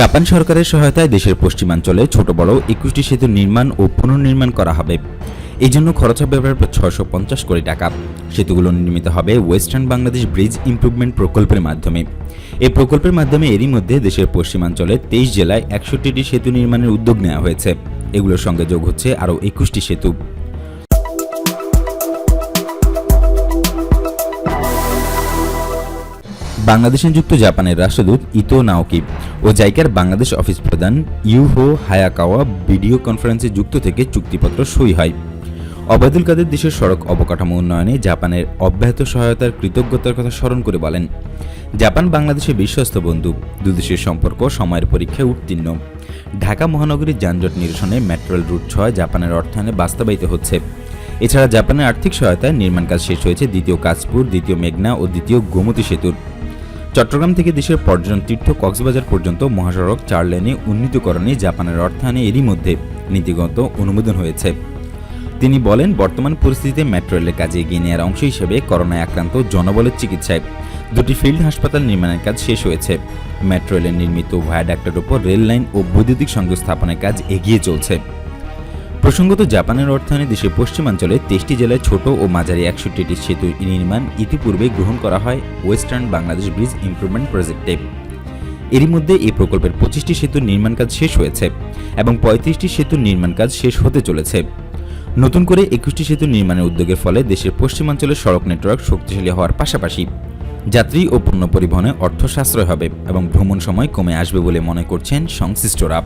Japan সরকারের সহায়তায় দেশের পশ্চিমাঞ্চলে ছোট, বড় একুশটি সেতু নির্মাণ ও পুনর্নির্মাণ করা হবে। এই জন্য খরচ হবে প্রায় ছয়শো পঞ্চাশ কোটি টাকা। সেতুগুলো নির্মিত হবে ওয়েস্টার্ন বাংলাদেশ ব্রিজ ইমপ্রুভমেন্ট প্রকল্পের মাধ্যমে। এই প্রকল্পের মাধ্যমে এরই মধ্যে দেশের পশ্চিমাঞ্চলে তেইশ জেলায় একষট্টিটি সেতু নির্মাণের উদ্যোগ নেওয়া হয়েছে। এগুলোর সঙ্গে যোগ হচ্ছে আরও একুশটি সেতু। বাংলাদেশে যুক্ত জাপানের রাষ্ট্রদূত ইতো নাওকি ও জাইকার বাংলাদেশ অফিস প্রধান ইউহো হায়াকাওয়া ভিডিও কনফারেন্সে যুক্ত থেকে চুক্তিপত্র সই হয়। অবায়দুল কাদের দেশের সড়ক অবকাঠামো উন্নয়নে জাপানের অব্যাহত সহায়তার কৃতজ্ঞতার কথা স্মরণ করে বলেন, জাপান বাংলাদেশের বিশ্বস্ত বন্ধু, দুদেশের সম্পর্ক, সময়ের পরীক্ষায় উত্তীর্ণ। ঢাকা মহানগরীর যানজট নিরসনে মেট্রোল রুট ছয় জাপানের অর্থায়নে বাস্তবায়িত হচ্ছে। এছাড়া জাপানের আর্থিক সহায়তায় নির্মাণ কাজ শেষ হয়েছে দ্বিতীয় কাশপুর, দ্বিতীয় মেঘনা ও দ্বিতীয় গোমতী সেতুর। চট্টগ্রাম থেকে দেশের পর্যটন তীর্থ কক্সবাজার পর্যন্ত মহাসড়ক চার লেনে উন্নীতকরণে জাপানের অর্থায়নে এরই মধ্যে নীতিগত অনুমোদন হয়েছে। তিনি বলেন, বর্তমান পরিস্থিতিতে মেট্রো রেলের কাজে এগিয়ে নেওয়ার অংশ হিসেবে করোনায় আক্রান্ত জনবলের চিকিৎসায় দুটি ফিল্ড হাসপাতাল নির্মাণের কাজ শেষ হয়েছে। মেট্রো রেলের নির্মিত ভায়াডাক্টের উপর রেল লাইন ও বৈদ্যুতিক সংযোগ স্থাপনের কাজ এগিয়ে চলছে। প্রসঙ্গত, জাপানের অর্থায়নে দেশের পশ্চিমাঞ্চলে তেইশটি জেলায় ছোট ও মাঝারি একষট্টিটি সেতু নির্মাণ ইতিপূর্বে গ্রহণ করা হয় ওয়েস্টার্ন বাংলাদেশ ব্রিজ ইমপ্রুভমেন্ট প্রজেক্টে। এরই মধ্যে এই প্রকল্পের পঁচিশটি সেতুর নির্মাণ কাজ শেষ হয়েছে এবং পঁয়ত্রিশটি সেতুর নির্মাণ কাজ শেষ হতে চলেছে। নতুন করে একুশটি সেতু নির্মাণের উদ্যোগের ফলে দেশের পশ্চিমাঞ্চলের সড়ক নেটওয়ার্ক শক্তিশালী হওয়ার পাশাপাশি যাত্রী ও পণ্য পরিবহনে অর্থ সাশ্রয় হবে এবং ভ্রমণ সময় কমে আসবে বলে মনে করছেন সংশ্লিষ্টরা।